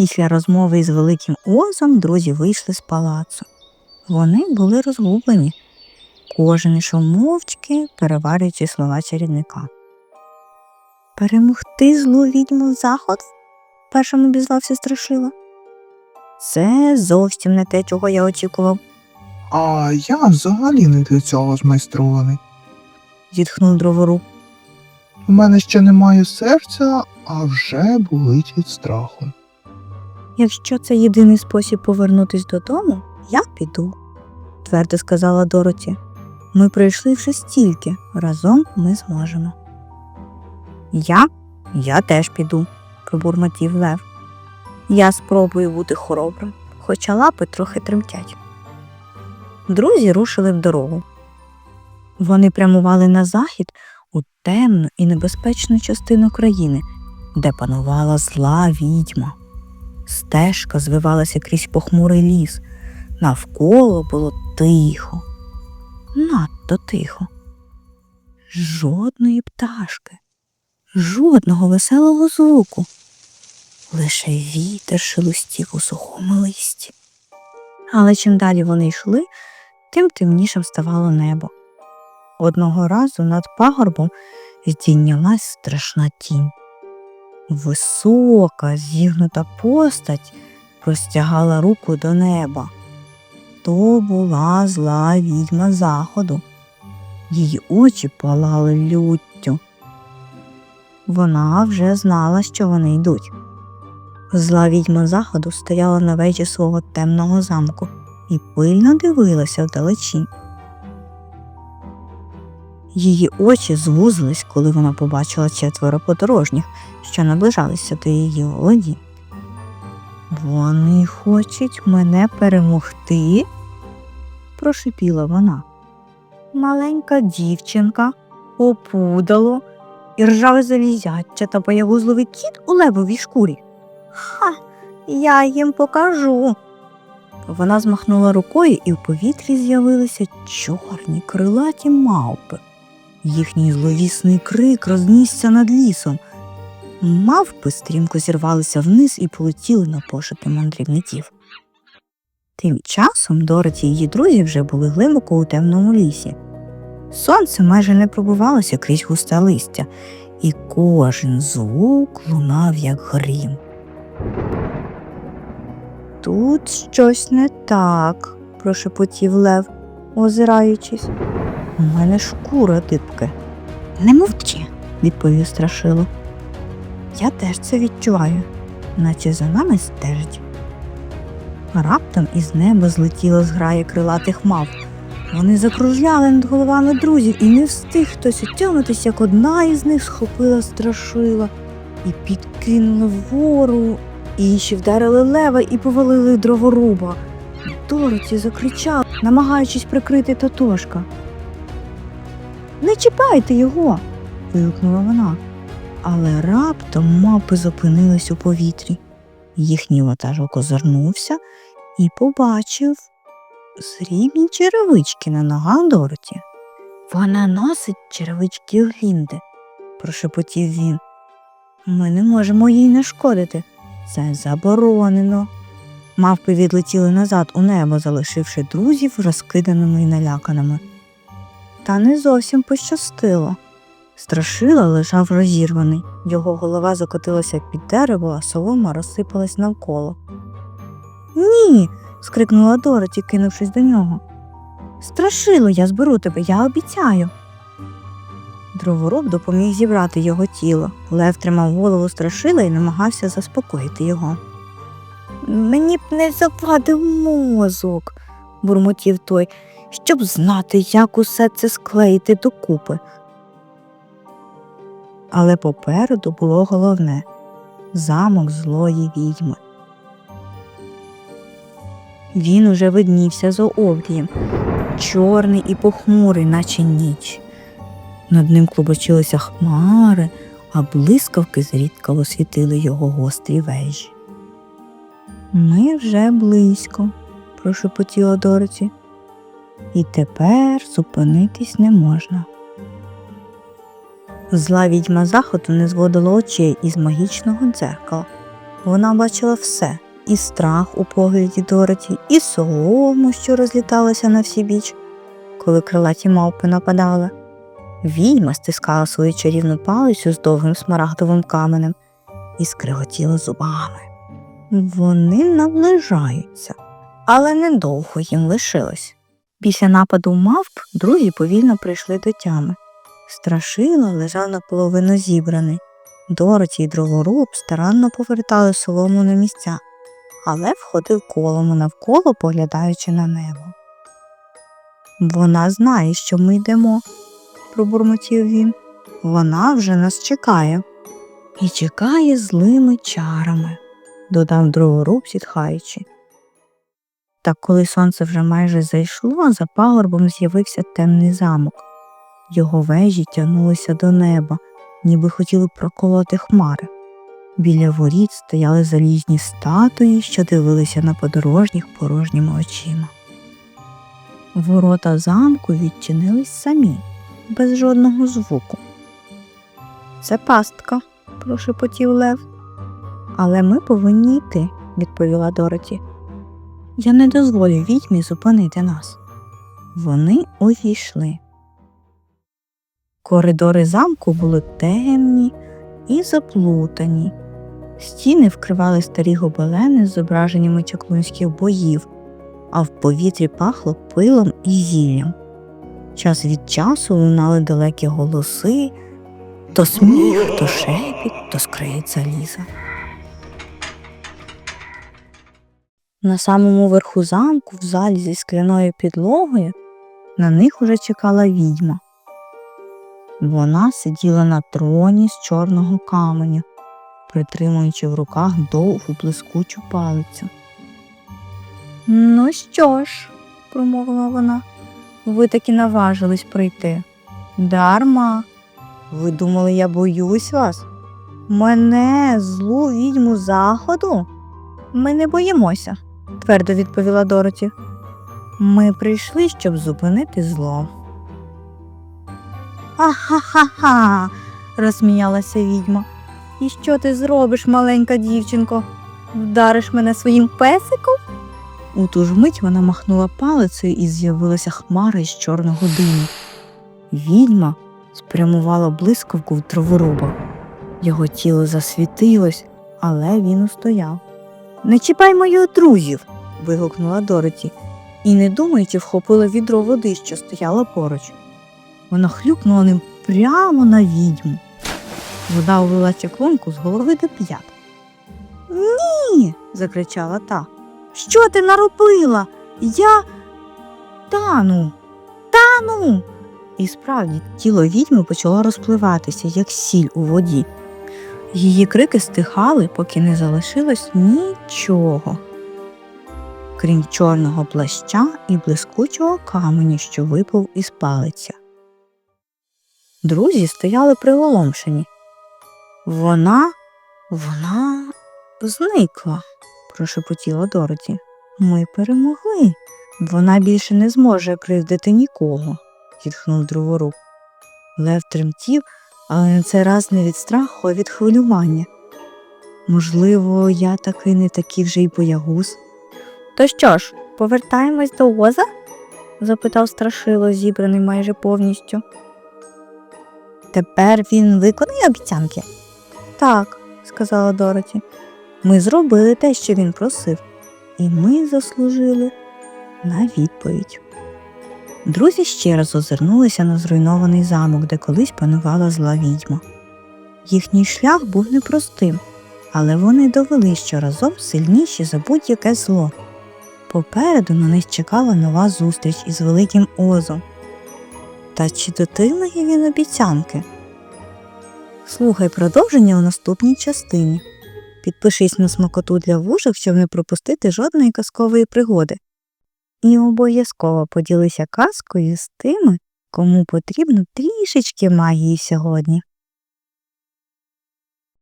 Після розмови із великим Озом друзі вийшли з палацу. Вони були розгублені. Кожен ішов мовчки, переварюючи слова чарівника. Перемогти злу відьму заход? першим обізвався страшила. Це зовсім не те, чого я очікував, А я взагалі не для цього змайстрований. зітхнув дроворуб. У мене ще немає серця, а вже болить від страху. Якщо це єдиний спосіб повернутись додому, я піду, твердо сказала Дороті. Ми пройшли вже стільки, разом ми зможемо. Я? Я теж піду, пробурмотів Лев. Я спробую бути хоробрим, хоча лапи трохи тремтять. Друзі рушили в дорогу. Вони прямували на захід у темну і небезпечну частину країни, де панувала зла відьма. Стежка звивалася крізь похмурий ліс. Навколо було тихо, надто тихо. Жодної пташки, жодного веселого звуку. Лише вітер шелустів у сухому листі. Але чим далі вони йшли, тим темнішим ставало небо. Одного разу над пагорбом здійнялась страшна тінь. Висока, зігнута постать простягала руку до неба. То була зла відьма заходу. Її очі палали люттю. Вона вже знала, що вони йдуть. Зла відьма заходу стояла на вежі свого темного замку і пильно дивилася вдалечінь. Її очі звузились, коли вона побачила четверо подорожніх, що наближалися до її володі. Вони хочуть мене перемогти, прошипіла вона. Маленька дівчинка, опудало і ржаве залізяча та боягузливий кіт у левовій шкурі. Ха, я їм покажу. Вона змахнула рукою, і в повітрі з'явилися чорні крилаті мавпи. Їхній зловісний крик рознісся над лісом. Мавпи стрімко зірвалися вниз і полетіли на пошуки мандрівників. Тим часом Дороті і її друзі вже були глибоко у темному лісі. Сонце майже не пробивалося крізь густе листя, і кожен звук лунав, як грім. Тут щось не так, прошепотів Лев, озираючись. У мене шкура дибки. Не мовчи, відповів страшило. Я теж це відчуваю, наче за нами стежить. Раптом із неба злетіла зграя крилатих мав. Вони закружляли над головами друзів, і не встиг хтось отямитись, як одна із них схопила страшила і підкинула вгору. Інші вдарили лева і повалили дроворуба. Дороті закричав, намагаючись прикрити татошка. Не чіпайте його. вигукнула вона. Але раптом мавпи зупинились у повітрі. Їхній ватажок озирнувся і побачив срібні черевички на ногах Дороті. Вона носить черевички Глінди, прошепотів він. Ми не можемо їй нашкодити. Це заборонено. Мавпи відлетіли назад у небо, залишивши друзів розкиданими і наляканими. Та не зовсім пощастило. Страшила лежав розірваний, його голова закотилася під дерево, а солома розсипалась навколо. Ні. скрикнула Дороті, кинувшись до нього. Страшило, я зберу тебе, я обіцяю. Дроворуб допоміг зібрати його тіло. Лев тримав голову страшила і намагався заспокоїти його. Мені б не завадив мозок, бурмотів той, щоб знати, як усе це склеїти докупи. Але попереду було головне замок злої відьми. Він уже виднівся за обрієм, чорний і похмурий, наче ніч. Над ним клубочилися хмари, а блискавки зрідкало світили його гострі вежі. Ми вже близько, прошепотіла Дороті. І тепер зупинитись не можна. Зла відьма заходу не зводила очей із магічного дзеркала. Вона бачила все і страх у погляді Дороті, і солому, що розліталася на всі біч, коли крилаті мавпи нападали. Відьма стискала свою чарівну палицю з довгим смарагдовим каменем і скриготіла зубами. Вони наближаються, але недовго їм лишилось. Після нападу мавп друзі повільно прийшли до тями. Страшило лежав наполовину зібраний. Дороті й дроворуб старанно повертали солому на місця, але входив колом навколо, поглядаючи на небо. Вона знає, що ми йдемо, пробурмотів він. Вона вже нас чекає. І чекає злими чарами, додав дроворуб, зітхаючи. Та коли сонце вже майже зайшло, за пагорбом з'явився темний замок. Його вежі тягнулися до неба, ніби хотіли проколоти хмари. Біля воріт стояли залізні статуї, що дивилися на подорожніх порожніми очима. Ворота замку відчинились самі, без жодного звуку. Це пастка, прошепотів Лев. Але ми повинні йти, відповіла Дороті. Я не дозволю відьмі зупинити нас. Вони увійшли. Коридори замку були темні і заплутані. Стіни вкривали старі гобелени з зображеннями чаклунських боїв, а в повітрі пахло пилом і зіллям. Час від часу лунали далекі голоси, то сміх, то шепіт, то скриють заліза. На самому верху замку, в залі зі скляною підлогою, на них уже чекала відьма. Вона сиділа на троні з чорного каменю, притримуючи в руках довгу блискучу палицю. Ну що ж, промовила вона, ви таки наважились прийти. Дарма. Ви думали, я боюсь вас? Мене, злу відьму заходу? Ми не боїмося, твердо відповіла Дороті. Ми прийшли, щоб зупинити зло. Ха-ха-ха-ха, розсміялася відьма. І що ти зробиш, маленька дівчинко? Вдариш мене своїм песиком? У ту ж мить вона махнула палицею і з'явилася хмара із чорного диму. Відьма спрямувала блискавку в дроворуба. Його тіло засвітилось, але він устояв. Не чіпай моїх друзів. вигукнула Дороті, і, не думаючи, вхопила відро води, що стояло поруч. Вона хлюпнула ним прямо на відьму. Вода увела чаклунку з голови до п'ят. Ні. закричала та. Що ти наробила? Я тану, тану. І справді тіло відьми почало розпливатися, як сіль у воді. Її крики стихали, поки не залишилось нічого, крім чорного плаща і блискучого каменю, що випав із палиця. Друзі стояли приголомшені. Вона, вона зникла, прошепотіла Дороті. Ми перемогли. Вона більше не зможе кривдити нікого, зітхнув дроворуб. Лев тремтів, але на цей раз не від страху, а від хвилювання. Можливо, я таки не такий вже й боягуз. То що ж, повертаємось до Оза? запитав страшило, зібраний майже повністю. Тепер він виконує обіцянки? Так, сказала Дороті. Ми зробили те, що він просив, і ми заслужили на відповідь. Друзі ще раз озирнулися на зруйнований замок, де колись панувала зла відьма. Їхній шлях був непростим, але вони довели, що разом сильніші за будь-яке зло. Попереду на них чекала нова зустріч із великим Озом. Та чи дотримає він обіцянки? Слухай продовження у наступній частині. Підпишись на смакоту для вушок, щоб не пропустити жодної казкової пригоди. І обов'язково поділися казкою з тими, кому потрібно трішечки магії сьогодні.